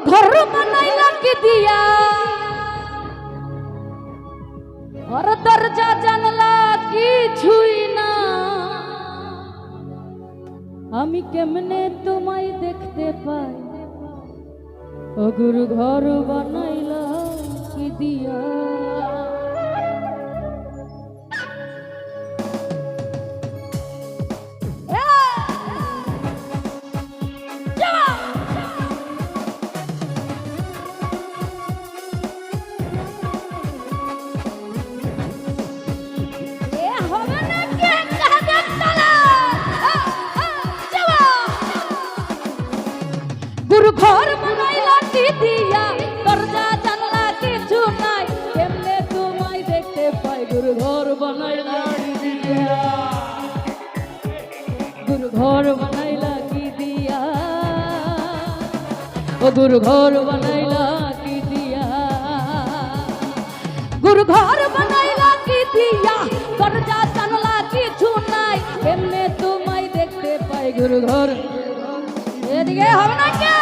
ঘর বানাইলা কি দিয়া? ঘর, দরজা, জানলা কি ছুই না। আমি কেমনে তোমায় দেখতে পাই? ও গুরু ঘর বানাইলা কি দিয়া? দুর্ঘর মনাই লাঠি দিয়া, দরজা, জানলা কিছু নাই। কেমনে তোমায় দেখতে পাই? দুর্ঘর বানাই লাঠি দিয়া। দুর্ঘর বানাই লাঠি দিয়া। ও দুর্ঘর বানাই লাঠি দিয়া। দুর্ঘর বানাই লাঠি দিয়া, দরজা, জানলা কিছু নাই। কেমনে তোমায় দেখতে পাই? দুর্ঘর এদিকে হবে না কে?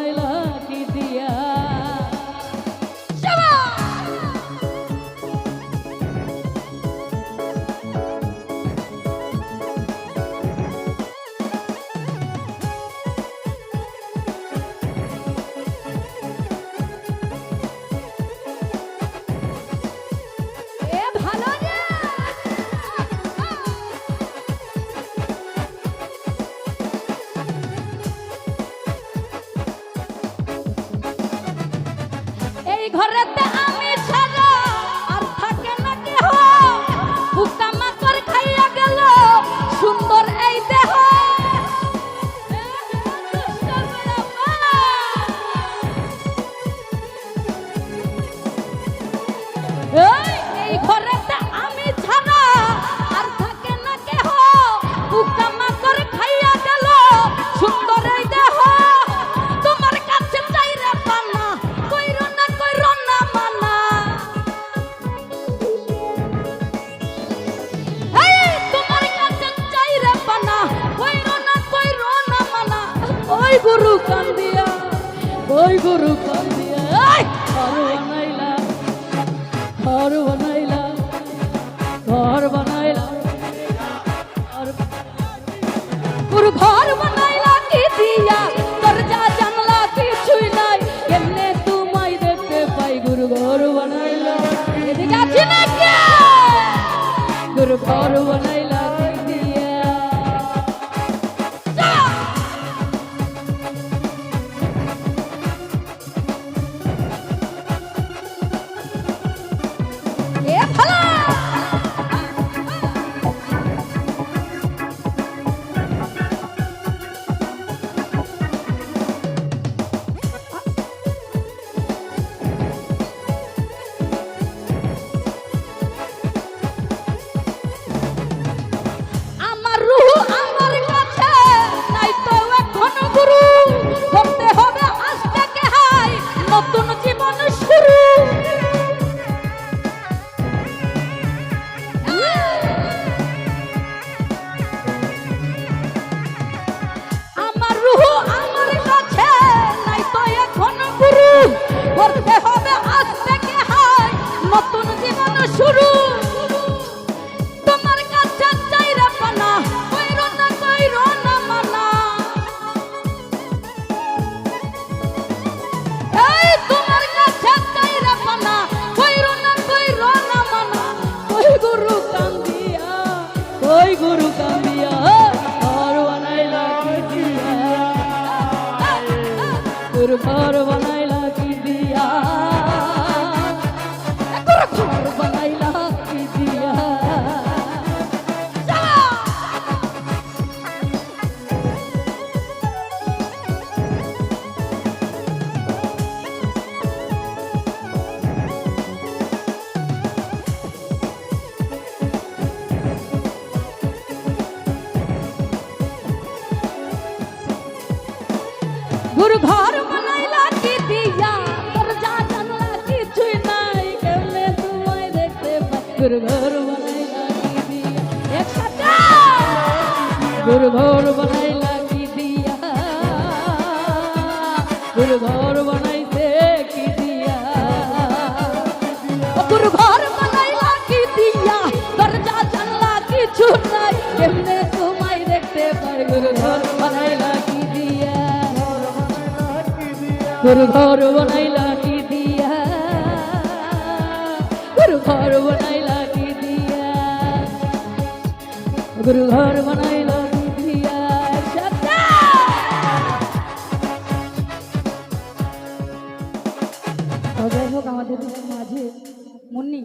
correcto. গরু কল দিয়ে হরু নাইলা হরু করতে হবে আজ বন্ধুর ঘর বানাইলা কি দিয়া, তোর যা জানলা কিছুই নাই, কেমনে তোমায় দেখতে বন্ধুর ঘর বানাইলা কি দিয়া, একসাথে বন্ধুর ঘর বানাইলা কি দিয়া বন্ধুর ঘর গুরু ঘর বানাইলা কি দিয়া? তোর ঘর বানাইলা কি দিয়া? তোর ঘর বানাইলা কি দিয়া? যাই হোক, আমাদের মাঝে মুন্নি